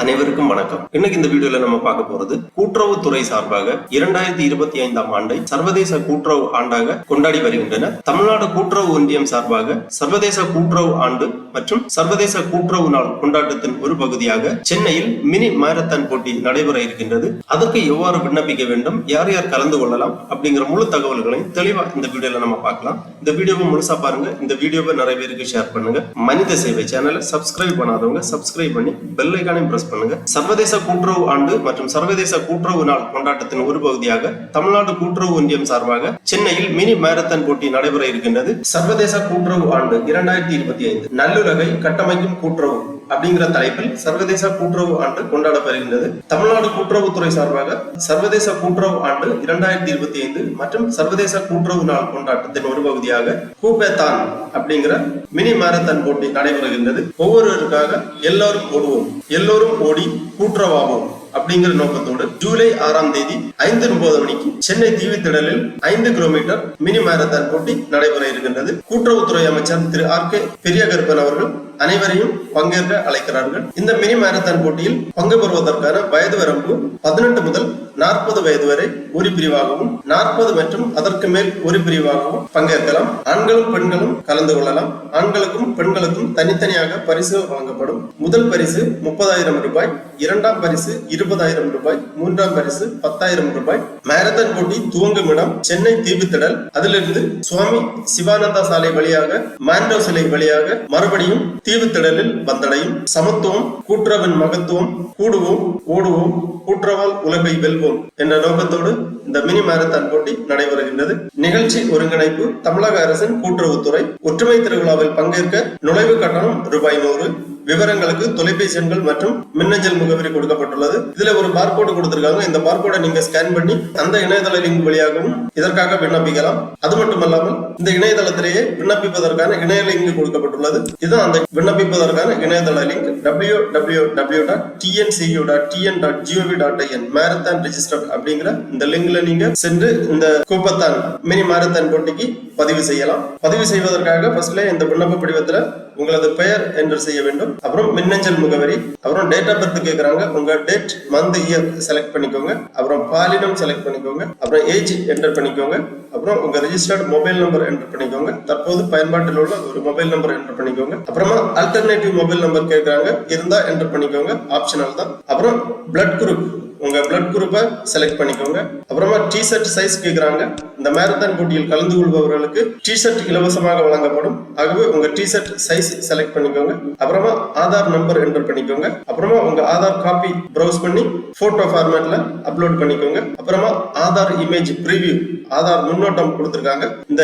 அனைவருக்கும் வணக்கம். இன்னைக்கு இந்த வீடியோல நம்ம பார்க்க போறது கூட்டுறவுத்துறை சார்பாக இரண்டாயிரத்தி இருபத்தி ஐந்தாம் ஆண்டை சர்வதேச கூட்டுறவு ஆண்டாக கொண்டாடி வருகின்றன. தமிழ்நாடு கூட்டுறவு ஒன்றியம் சார்பாக சர்வதேச கூட்டுறவு ஆண்டு மற்றும் சர்வதேச கூட்டுறவு நாள் கொண்டாட்டத்தின் ஒரு பகுதியாக சென்னையில் மினி மாரத்தான் போட்டி நடைபெற இருக்கின்றது. அதற்கு எவ்வாறு விண்ணப்பிக்க வேண்டும் யார் யார் கலந்து கொள்ளலாம் அப்படிங்கிற முழு தகவல்களையும் தெளிவா இந்த வீடியோல நம்ம பார்க்கலாம். இந்த வீடியோவை முழுசா பாருங்க. இந்த வீடியோவை நிறைய பேருக்கு ஷேர் பண்ணுங்க. மனித சேவை சேனலை சப்ஸ்கிரைப் பண்ணாதவங்க சப்ஸ்கிரைப் பண்ணி பெல் ஐக்கானையும் பண்ணுங்க சர்வதேச கூட்டுறவு ஆண்டு மற்றும் சர்வதேச கூட்டுறவு நாள் கொண்டாட்டத்தின் ஒரு பகுதியாக தமிழ்நாடு கூட்டுறவு ஒன்றியம் சார்பாக சென்னையில் மினி மேரத்தான் போட்டி நடைபெற இருக்கின்றது. சர்வதேச கூட்டுறவு ஆண்டு இரண்டாயிரத்தி இருபத்தி ஐந்து. நல்லுலகை கட்டமைக்கும் கூட்டுறவு. அப்படிங்கிற தலைப்பில் சர்வதேச கூட்டுறவு ஆண்டு கொண்டாடப்படுகின்றது. தமிழ்நாடு கூட்டுறவுத்துறை சார்பாக சர்வதேச கூட்டுறவு ஆண்டு இரண்டாயிரத்தி இருபத்தி ஐந்து மற்றும் சர்வதேச கூட்டுறவு நாள் கொண்டாட்டத்தின் ஒரு பகுதியாக கூபேத்தான் அப்படிங்கிற மினி மாரத்தான் போட்டி நடைபெறுகின்றது. ஒவ்வொருவருக்காக எல்லாரும் ஓடுவோம் எல்லோரும் ஓடி கூட்டுறவாவோம் அப்படிங்கிற நோக்கத்தோடு ஜூலை ஆறாம் தேதி ஐந்து முப்பது மணிக்கு சென்னை தீவித்திடலில் ஐந்து கிலோமீட்டர் மினி மாரத்தான் போட்டி நடைபெற இருக்கின்றது. கூட்டுறவுத்துறை அமைச்சர் திரு ஆர் கே பெரியகருப்பன் அவர்கள் அனைவரையும் பங்கேற்க அழைக்கிறார்கள். இந்த மினி மாரத்தான் போட்டியில் பங்கு பெறுவதற்கான வயது வரம்பு பதினெட்டு முதல் நாற்பது வயது வரை ஒரு பிரிவாகவும் நாற்பது மற்றும் அதற்கு மேல் ஒரு பிரிவாகவும் பங்கேற்கலாம். ஆண்களும் பெண்களும் கலந்து கொள்ளலாம். ஆண்களுக்கும் பெண்களுக்கும் தனித்தனியாக பரிசு வழங்கப்படும். முதல் பரிசு முப்பதாயிரம் ரூபாய் இரண்டாம் பரிசு இருபதாயிரம் ரூபாய் மூன்றாம் பரிசு பத்தாயிரம் ரூபாய். மேரத்தான் போட்டி துவங்கும் இடம் சென்னை தீவுத்திடல். அதிலிருந்து சுவாமி சிவானந்தா சாலை வழியாக மாண்டோ சிலை வழியாக மறுபடியும் தீவுத்திடலில் வந்தடையும். சமத்துவம் கூட்டுறவின் மகத்துவம் கூடுவோம் ஓடுவோம். கூற்றவால் உலகை வெல்வோம் என்ற நோக்கத்தோடு இந்த மினி மாரத்தான் போட்டி நடைபெறுகின்றது. நிகழ்ச்சி ஒருங்கிணைப்பு தமிழக அரசின் கூட்டுறவுத்துறை ஒற்றுமை திருவிழாவில் பங்கேற்க நுழைவு கட்டணம் ரூபாய் நூறு விவரங்களுக்கு தொலைபேசி எண்கள் மற்றும் மின்னஞ்சல் முகவரி கொடுக்கப்பட்டுள்ளது. இதுல ஒரு பார்கோடு கொடுத்திருக்காங்க. இந்த பார்கோடை நீங்க ஸ்கேன் பண்ணி அந்த இணையதள லிங்க் வழியாகவும் இதற்காக விண்ணப்பிக்கலாம். அது மட்டுமல்லாமல் இந்த இணையதளத்திலேயே விண்ணப்பிப்பதற்கான இணைய லிங்க் கொடுக்கப்பட்டுள்ளது. இதுதான் அந்த விண்ணப்பிப்பதற்கான இணையதள link W W W dot TNCU dot TN dot GOV dot IN marathon register அப்படிங்கிற இந்த லிங்க்ல நீங்க சென்று இந்த கூப்பத்தான் மினி மாரத்தான் போட்டிக்கு பதிவு செய்யலாம். பதிவு செய்வதற்காக ஃபர்ஸ்ட்ல இந்த விண்ணப்ப படிவத்துல உங்களது பெயர் என்டர் செய்ய வேண்டும். அப்புறம் மின்னஞ்சல் முகவரி. அப்புறம் டேட் ஆஃப் பர்த் கேட்கறாங்க உங்க டேட் மந்த் இயர் செலக்ட் பண்ணிக்கோங்க. அப்புறம் பாலினம் செலக்ட் பண்ணிக்கோங்க. அப்புறம் ஏஜ் என்டர் பண்ணிக்கோங்க. அப்புறம் உங்க ரெஜிஸ்டர்ட் மொபைல் நம்பர் என்டர் பண்ணிக்கோங்க. தற்போது பயன்பாட்டில் உள்ள ஒரு மொபைல் நம்பர் என்டர் பண்ணிக்கோங்க. அப்புறமா அல்டர்னேட்டிவ் மொபைல் நம்பர் கேட்கறாங்க இருந்தா என்டர் பண்ணிக்கோங்க. ஆப்ஷனல் தான். அப்புறம் பிளட் குரூப் உங்க பிளட் குரூப்பை செலக்ட் பண்ணிக்கோங்க. அப்புறமா டி ஷர்ட் சைஸ் கேட்குறாங்க இந்த மேரத்தான் போட்டியில் கலந்து கொள்பவர்களுக்கு டி ஷர்ட் இலவசமாக வழங்கப்படும். ஆகவே உங்க டி ஷர்ட் சைஸ் செலக்ட் பண்ணிக்கோங்க. அப்புறமா ஆதார் நம்பர் என்டர் பண்ணிக்கோங்க. அப்புறமா உங்க ஆதார் காப்பி ப்ரௌஸ் பண்ணி போட்டோ ஃபார்மேட்ல அப்லோட் பண்ணிக்கோங்க. அப்புறமா ஆதார் இமேஜ் ப்ரிவியூ ஆதார் முன்னோட்டம் கொடுத்துருக்காங்க. இந்த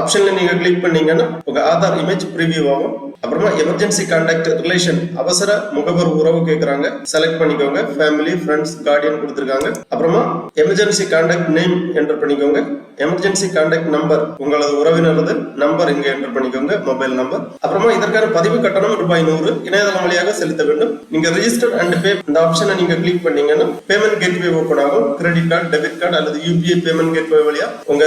ஆப்ஷன்ல நீங்க கிளிக் பண்ணீங்கன்னா உங்க ஆதார் இமேஜ் ப்ரிவியூ ஆகும். அப்புறமா எமர்ஜென்சி கான்டாக்ட் ரிலேஷன் அவசர முகவர் உறவு கேட்கறாங்க செலக்ட் பண்ணிக்கோங்க. ஃபேமிலி ஃப்ரெண்ட்ஸ் கார்டியன் கொடுத்துருக்காங்க. அப்புறமா எமர்ஜென்சி கான்டாக்ட் நேம் என்டர் பண்ணிக்கோங்க. எமர்ஜென்சி கான்டாக்ட் நம்பர் உங்களது உறவினரது நம்பர் இங்கே என்டர் பண்ணிக்கோங்க மொபைல் நம்பர் அப்புறமா இதற்கான பதிவு கட்டணம் ரூபாய் நூறு இணையதளம் வழியாக செலுத்த வேண்டும். நீங்க ரிஜிஸ்டர் அண்ட் பே இந்த ஆப்ஷனை நீங்க கிளிக் பண்ணீங்கன்னா பேமெண்ட் கேட்வே ஓபன் ஆகும். கிரெடிட் கார்டு டெபிட் கார்டு அல்லது யூபிஐ பேமெண்ட் கேட்வே வழியா உங்க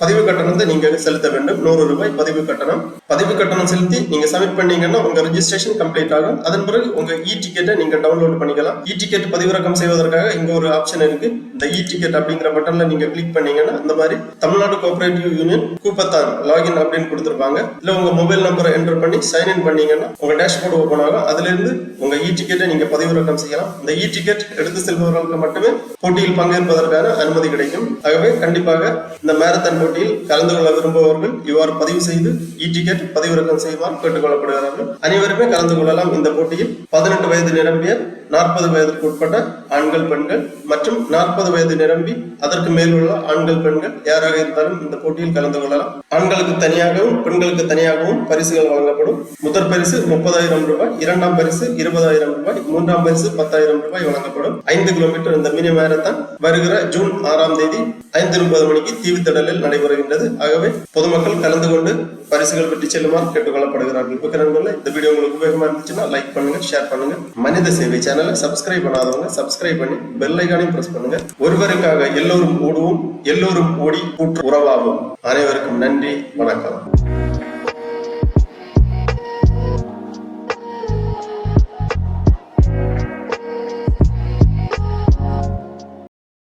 பதிவு கட்டணத்தை நீங்க செலுத்த வேண்டும். நூறு ரூபாய் பதிவு கட்டணம். பதிவு கட்டணம் செலுத்தி நீங்க சப்மிட் பண்ணீங்கன்னா உங்க ரெஜிஸ்ட்ரேஷன் கம்ப்ளீட் ஆகும். அதன் பிறகு உங்க இ டிக்கெட்டை நீங்க டவுன்லோட் பண்ணிக்கலாம். இ டிக்கெட் பதிவிறக்கம் செய்வதற்காக இங்க ஒரு ஆப்ஷன் இருக்கு. இந்த இ டிக்கெட் அப்படிங்கிற பட்டன்ல நீங்க கிளிக் பண்ணீங்கன்னா இந்த மாதிரி தமிழ்நாடு கோஆபரேட்டிவ் யூனியன் கூப்பத்தான் லாகின் அப்படின்னு கொடுத்துருப்பாங்க. இல்ல உங்க மொபைல் நம்பரை என்டர் பண்ணி சைன் இன் பண்ணீங்கன்னா உங்க டேஷ்போர்டு ஓபன் ஆகும். அதுல இருந்து உங்க இ டிக்கெட்டை நீங்க பதிவிறக்கம் செய்யலாம். இந்த இ டிக்கெட் எடுத்து செல்பவர்களுக்கு மட்டுமே போட்டியில் பங்கேற்பதற்கான அனுமதி கிடைக்கும். ஆகவே கண்டிப்பாக இந்த மேரத்தான் போட்டியில் கலந்து கொள்ள விரும்புபவர்கள் இவ்வாறு பதிவு செய்து இ டிக்கெட் பதிவிறக்கம் செய்வார் கேட்டுக்கொள்ளப்படுகிறார்கள். அனைவருமே கலந்து கொள்ளலாம். இந்த போட்டியில் பதினெட்டு வயது நிரம்பிய நாற்பது வயதுக்கு உட்பட்ட ஆண்கள் பெண்கள் மற்றும் நாற்பது வயது நிரம்பி அதற்கு மேல் உள்ள ஆண்கள் பெண்கள் யாராக இருந்தாலும் இந்த போட்டியில் கலந்து கொள்ளலாம். ஆண்களுக்கு தனியாகவும் பெண்களுக்கு தனியாகவும் பரிசுகள் வழங்கப்படும். முதற் பரிசு முப்பதாயிரம் ரூபாய் இரண்டாம் பரிசு இருபதாயிரம் ரூபாய் மூன்றாம் பரிசு பத்தாயிரம் ரூபாய் வழங்கப்படும். ஐந்து கிலோமீட்டர் இந்த மினி மேரத்தான் வருகிற ஜூன் ஆறாம் தேதி ஐந்து முப்பது மணிக்கு தீவுத்திடலில் நடைபெறுகின்றது. ஆகவே பொதுமக்கள் கலந்து கொண்டு பரிசுகள் பெற்று செல்லுமாறு கேட்டுக்கொள்ளப்படுகிறார்கள். இப்ப நண்பர்களே இந்த வீடியோ உங்களுக்கு உபயோகமா இருந்துச்சுன்னா லைக் பண்ணுங்க ஷேர் பண்ணுங்க. மனித சேவை சேனலை சப்ஸ்கிரைப் பண்ணாதவங்க சப்ஸ்கிரைப் பண்ணி பெல் ஐக்கானையும் பிரஸ் பண்ணுங்க. ஒருவருக்காக எல்லோரும் ஓடுவோம் எல்லோரும் ஓடி கூட்டு உறவாகும் அனைவருக்கும் நன்றி வணக்கம்.